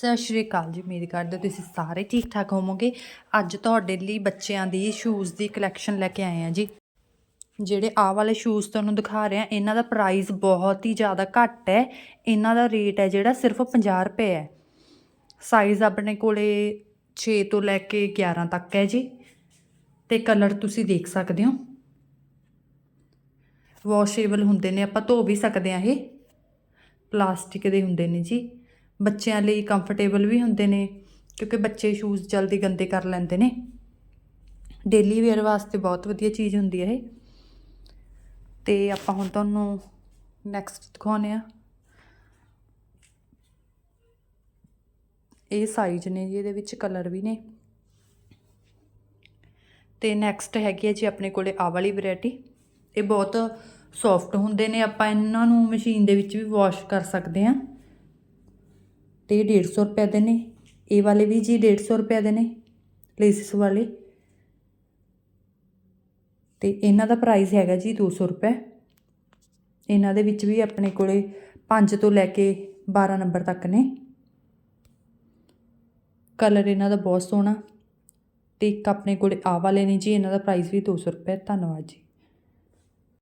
ਸਤਿ ਸ਼੍ਰੀ ਅਕਾਲ ਜੀ, ਉਮੀਦ ਕਰਦੇ ਹਾਂ ਤੁਸੀਂ ਸਾਰੇ ਠੀਕ ਠਾਕ ਹੋਵੋਗੇ। ਅੱਜ ਤੁਹਾਡੇ ਲਈ ਬੱਚਿਆਂ ਦੀ ਸ਼ੂਜ਼ ਦੀ ਕਲੈਕਸ਼ਨ ਲੈ ਕੇ ਆਏ ਆ ਜੀ। ਜਿਹੜੇ ਆਹ ਵਾਲੇ ਸ਼ੂਜ਼ ਤੁਹਾਨੂੰ ਦਿਖਾ ਰਹੇ ਆ ਇਹਨਾਂ ਦਾ ਪ੍ਰਾਈਸ ਬਹੁਤ ਹੀ ਜ਼ਿਆਦਾ ਘੱਟ ਹੈ। ਇਹਨਾਂ ਦਾ ਰੇਟ ਹੈ ਜਿਹੜਾ ਸਿਰਫ 50 ਰੁਪਏ ਹੈ। ਸਾਈਜ਼ ਆਪਣੇ ਕੋਲੇ 6 ਤੋਂ ਲੈ ਕੇ 11 ਤੱਕ ਹੈ ਜੀ। ਤੇ ਕਲਰ ਤੁਸੀਂ ਦੇਖ ਸਕਦੇ ਹੋ। ਵਾਸ਼ੇਬਲ ਹੁੰਦੇ ਨੇ, ਆਪਾਂ ਧੋ ਵੀ ਸਕਦੇ ਆ ਇਹ। ਪਲਾਸਟਿਕ ਦੇ ਹੁੰਦੇ ਨੇ ਜੀ। ਬੱਚਿਆਂ ਲਈ ਕੰਫਰਟੇਬਲ ਵੀ ਹੁੰਦੇ ਨੇ, ਕਿਉਂਕਿ ਬੱਚੇ ਸ਼ੂਜ਼ ਜਲਦੀ ਗੰਦੇ ਕਰ ਲੈਂਦੇ ਨੇ। ਡੇਲੀ ਵੇਅਰ ਵਾਸਤੇ ਬਹੁਤ ਵਧੀਆ ਚੀਜ਼ ਹੁੰਦੀ ਹੈ ਇਹ। ਤੇ ਆਪਾਂ ਹੁਣ ਤੁਹਾਨੂੰ ਨੈਕਸਟ ਦਿਖਾਉਂਦੇ ਆ ਇਹ ਸਾਈਜ਼ ਨੇ ਜੀ, ਇਹਦੇ ਵਿੱਚ ਕਲਰ ਵੀ ਨੇ। ਤੇ ਨੈਕਸਟ ਹੈਗੀ ਹੈ ਜੀ ਆਪਣੇ ਕੋਲੇ ਆ ਵਾਲੀ ਵੈਰਾਈਟੀ ਇਹ ਬਹੁਤ ਸੌਫਟ ਹੁੰਦੇ ਨੇ, ਆਪਾਂ ਇਹਨਾਂ ਨੂੰ ਮਸ਼ੀਨ ਦੇ ਵਿੱਚ ਵੀ ਵਾਸ਼ ਕਰ ਸਕਦੇ ਹਾਂ। ਤੇ ਇਹ 150 ਰੁਪਏ ਦੇ ਨੇ ਇਹ ਵਾਲੇ ਵੀ ਜੀ 150 ਰੁਪਏ ਦੇ ਨੇ ਲੇਸਿਸ ਵਾਲੇ। ਤੇ ਇਹਨਾਂ ਦਾ ਪ੍ਰਾਈਸ ਹੈਗਾ ਜੀ 200 ਰੁਪਏ ਇਹਨਾਂ ਦੇ ਵਿੱਚ ਵੀ ਆਪਣੇ ਕੋਲੇ 5 ਤੋਂ ਲੈ ਕੇ 12 ਨੰਬਰ ਤੱਕ ਨੇ। ਕਲਰ ਇਹਨਾਂ ਦਾ ਬਹੁਤ ਸੋਹਣਾ। ਤੇ ਇੱਕ ਆਪਣੇ ਕੋਲੇ ਆ ਵਾਲੇ ਨੇ ਜੀ, ਇਹਨਾਂ ਦਾ ਪ੍ਰਾਈਸ ਵੀ 200 ਰੁਪਏ ਧੰਨਵਾਦ ਜੀ।